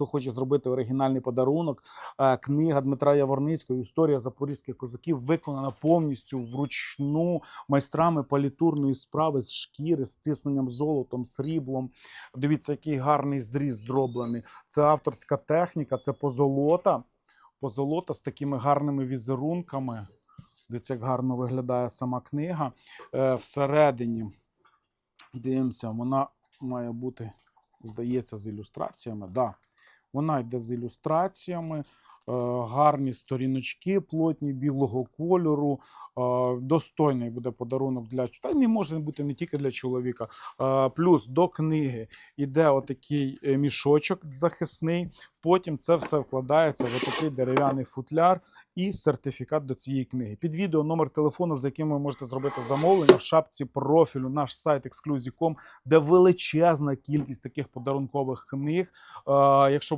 Хто хоче зробити оригінальний подарунок, е, книга Дмитра Яворницького Історія запорізьких козаків виконана повністю вручну майстрами палітурної справи з шкіри, з тисненням золотом, сріблом. Дивіться, який гарний зріз зроблений. Це авторська техніка, це позолота. Позолота з такими гарними візерунками. Дивіться, як гарно виглядає сама книга. Е, всередині дивимося, вона має бути, здається, з ілюстраціями. Да. Вона йде з ілюстраціями, е, гарні сторіночки, плотні білого кольору. Е, достойний буде подарунок для та не може бути не тільки для чоловіка. Е, плюс до книги йде отакий мішочок захисний. Потім це все вкладається в такий дерев'яний футляр і сертифікат до цієї книги. Під відео номер телефону, за яким ви можете зробити замовлення в шапці профілю, наш сайт Exclusive.com, де величезна кількість таких подарункових книг. Якщо